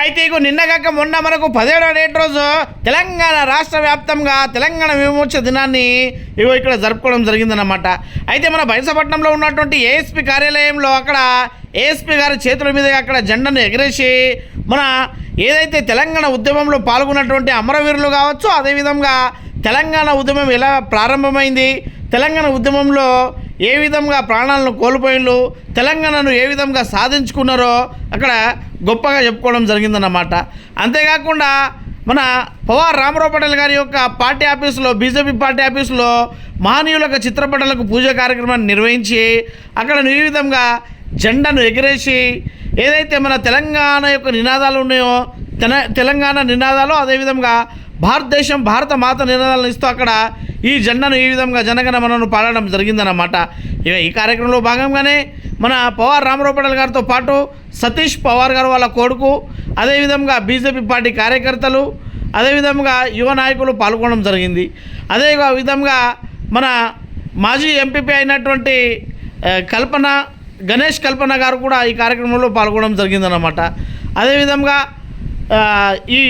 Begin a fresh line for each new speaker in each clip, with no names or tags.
అయితే ఇక నిన్నగాక మొన్న మనకు పదిహేడో డేట్ రోజు తెలంగాణ రాష్ట్ర వ్యాప్తంగా తెలంగాణ విమోచన దినాన్ని ఇగో ఇక్కడ జరుపుకోవడం జరిగిందన్నమాట. అయితే మన బైసపట్నంలో ఉన్నటువంటి ఏఎస్పి కార్యాలయంలో అక్కడ ఏఎస్పి గారి చేతుల మీద అక్కడ జెండాను ఎగరేసి మన ఏదైతే తెలంగాణ ఉద్యమంలో పాల్గొన్నటువంటి అమరవీరులు కావచ్చు అదేవిధంగా తెలంగాణ ఉద్యమం ఎలా ప్రారంభమైంది తెలంగాణ ఉద్యమంలో ఏ విధంగా ప్రాణాలను కోల్పోయిన్లు తెలంగాణను ఏ విధంగా సాధించుకున్నారో అక్కడ గొప్పగా చెప్పుకోవడం జరిగిందన్నమాట. అంతేకాకుండా మన పవార్ రామరావు పటేల్ గారి యొక్క పార్టీ ఆఫీసులో బీజేపీ పార్టీ ఆఫీసులో మహనీయుల యొక్క చిత్రపటాలకు పూజ కార్యక్రమాన్ని నిర్వహించి అక్కడ ఈ విధంగా జెండాను ఎగిరేసి ఏదైతే మన తెలంగాణ యొక్క నినాదాలు ఉన్నాయో తెలంగాణ నినాదాలు అదేవిధంగా భారతదేశం భారత మాత నినాదాలను ఇస్తూ అక్కడ ఈ జెండాను ఈ విధంగా జనగణమనను పాడడం జరిగిందన్నమాట. ఇక ఈ కార్యక్రమంలో భాగంగానే మన పవార్ రామరావు గారితో పాటు సతీష్ పవార్ గారు వాళ్ళ కొడుకు అదేవిధంగా బీజేపీ పార్టీ కార్యకర్తలు అదేవిధంగా యువ నాయకులు పాల్గొనడం జరిగింది. అదే విధంగా మన మాజీ ఎంపీపీ అయినటువంటి కల్పన గణేష్ కల్పన గారు కూడా ఈ కార్యక్రమంలో పాల్గొనడం జరిగిందన్నమాట. అదేవిధంగా ఈ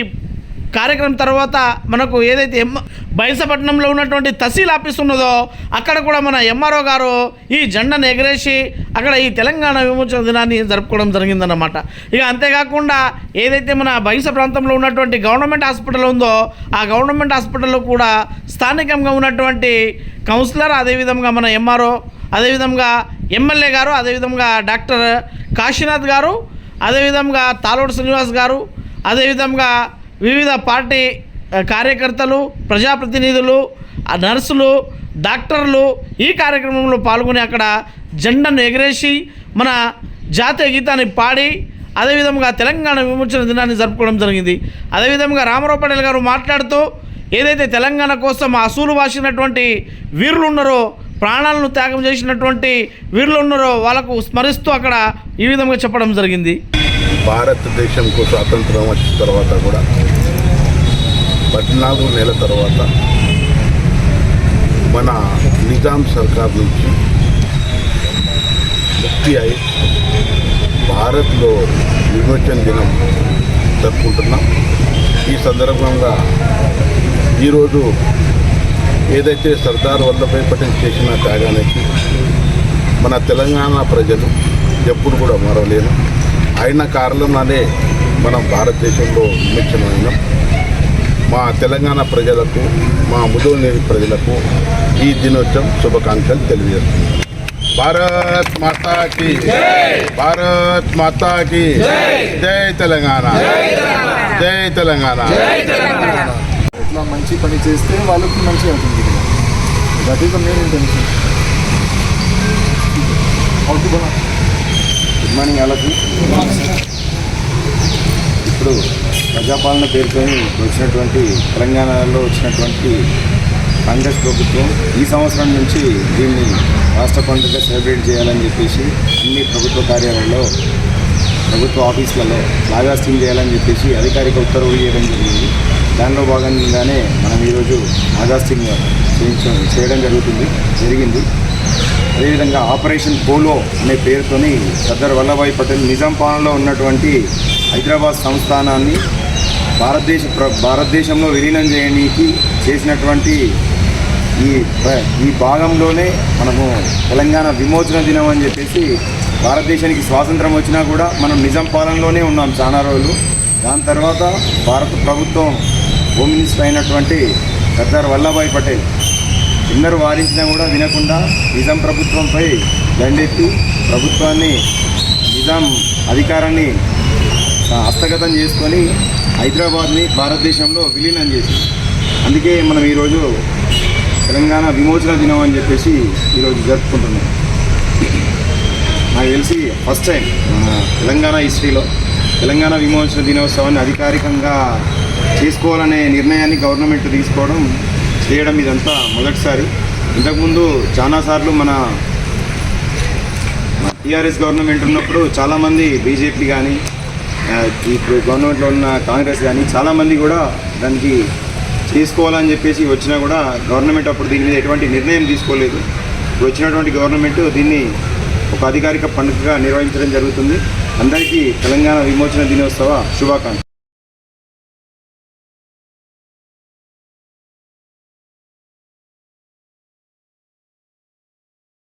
కార్యక్రమం తర్వాత మనకు ఏదైతే ఎం బైసపట్నంలో ఉన్నటువంటి తహసీల్ ఆఫీస్ ఉన్నదో అక్కడ కూడా మన ఎంఆర్ఓ గారు ఈ జెండాను ఎగరేసి అక్కడ ఈ తెలంగాణ విమోచన దినాన్ని జరుపుకోవడం జరిగిందన్నమాట. ఇక అంతేకాకుండా ఏదైతే మన బైస ప్రాంతంలో ఉన్నటువంటి గవర్నమెంట్ హాస్పిటల్ ఉందో ఆ గవర్నమెంట్ హాస్పిటల్లో కూడా స్థానికంగా ఉన్నటువంటి కౌన్సిలర్ అదేవిధంగా మన ఎంఆర్ఓ అదేవిధంగా ఎమ్మెల్యే గారు అదేవిధంగా డాక్టర్ కాశీనాథ్ గారు అదేవిధంగా తాలోడు శ్రీనివాస్ గారు అదేవిధంగా వివిధ పార్టీ కార్యకర్తలు ప్రజాప్రతినిధులు ఆ, నర్సులు డాక్టర్లు ఈ కార్యక్రమంలో పాల్గొని అక్కడ జెండాను ఎగరేసి మన జాతీయ గీతాన్ని పాడి అదేవిధంగా తెలంగాణ విమోచన దినాన్ని జరుపుకోవడం జరిగింది. అదేవిధంగా రామారావు పటేల్ గారు మాట్లాడుతూ ఏదైతే తెలంగాణ కోసం అసూలు వాసినటువంటి వీరులు ఉన్నారో ప్రాణాలను త్యాగం చేసినటువంటి వీరులు ఉన్నారో వాళ్ళకు స్మరిస్తూ అక్కడ ఈ విధంగా చెప్పడం జరిగింది.
భారతదేశంకు స్వాతంత్రం వచ్చిన తర్వాత కూడా పద్నాలుగు నెలల తర్వాత మన నిజాం సర్కార్ నుంచి ముక్తి అయి భారత్లో విమోచన దినం జరుపుకుంటున్నాం. ఈ సందర్భంగా ఈరోజు ఏదైతే సర్దార్ వల్లభాయ్ పటేల్ చేసిన త్యాగానికి మన తెలంగాణ ప్రజలు ఎప్పుడు కూడా మరవలేరు ఆయన కారణంగానే మనం భారతదేశంలో విమోచనమైనాం మా తెలంగాణ ప్రజలకు మా ముదోనేని ప్రజలకు ఈ దినోత్సవం శుభాకాంక్షలు తెలియజేస్తున్నాం. భారత్ మాతాకి భారత్ మాతాకి జై! తెలంగాణ! జై తెలంగాణ!
ఇట్లా మంచి పని చేస్తే వాళ్ళకి మంచి అవుతుంది that is the main intention good morning వాళ్ళకి ఇప్పుడు ప్రజాపాలన పేరుతోని వచ్చినటువంటి తెలంగాణలో వచ్చినటువంటి కాంగ్రెస్ ప్రభుత్వం ఈ సంవత్సరం నుంచి దీన్ని రాష్ట్ర పండుగ సెలబ్రేట్ చేయాలని చెప్పేసి అన్ని ప్రభుత్వ కార్యాలయాల్లో ప్రభుత్వ ఆఫీసులలో ఫ్లాగాస్టింగ్ చేయాలని చెప్పేసి అధికారిక ఉత్తర్వులు చేయడం జరిగింది. దానిలో భాగంగానే మనం ఈరోజు ఆగాస్టింగ్ చేయించడం చేయడం జరుగుతుంది జరిగింది. అదేవిధంగా ఆపరేషన్ పోలో అనే పేరుతోని సర్దార్ వల్లభాయ్ పటేల్ నిజాం పాలనలో ఉన్నటువంటి హైదరాబాద్ సంస్థానాన్ని భారతదేశ భారతదేశంలో విలీనం చేయడానికి చేసినటువంటి ఈ ఈ భాగంలోనే మనము తెలంగాణ విమోచన దినం అని చెప్పేసి భారతదేశానికి స్వాతంత్రం వచ్చినా కూడా మనం నిజాం పాలనలోనే ఉన్నాం చాలా రోజులు. దాని తర్వాత భారత ప్రభుత్వం హోమ్ మినిస్టర్ అయినటువంటి సర్దార్ వల్లభాయ్ పటేల్ ఎందరు వారించినా కూడా వినకుండా నిజాం ప్రభుత్వంపై దండెత్తి ప్రభుత్వాన్ని నిజాం అధికారాన్ని హస్తగతం చేసుకొని హైదరాబాద్ని భారతదేశంలో విలీనం చేసింది అందుకే మనం ఈరోజు తెలంగాణ విమోచన దినం అని చెప్పేసి ఈరోజు జరుపుకుంటున్నాం. నాకు తెలిసి ఫస్ట్ టైం మన తెలంగాణ హిస్టరీలో తెలంగాణ విమోచన దినోత్సవాన్ని అధికారికంగా చేసుకోవాలనే నిర్ణయాన్ని గవర్నమెంట్ తీసుకోవడం చేయడం ఇదంతా మొదటిసారి. ఇంతకుముందు చాలాసార్లు మన టీఆర్ఎస్ గవర్నమెంట్ ఉన్నప్పుడు చాలామంది బీజేపీ కానీ ఇప్పుడు గవర్నమెంట్లో ఉన్న కాంగ్రెస్ కానీ చాలామంది కూడా దానికి చేసుకోవాలని చెప్పేసి వచ్చినా కూడా గవర్నమెంట్ అప్పుడు దీని మీద ఎటువంటి నిర్ణయం తీసుకోలేదు. వచ్చినటువంటి గవర్నమెంట్ దీన్ని ఒక అధికారిక పండుగగా నిర్వహించడం జరుగుతుంది. అందరికీ తెలంగాణ విమోచన దినోత్సవ శుభాకాంక్షలు.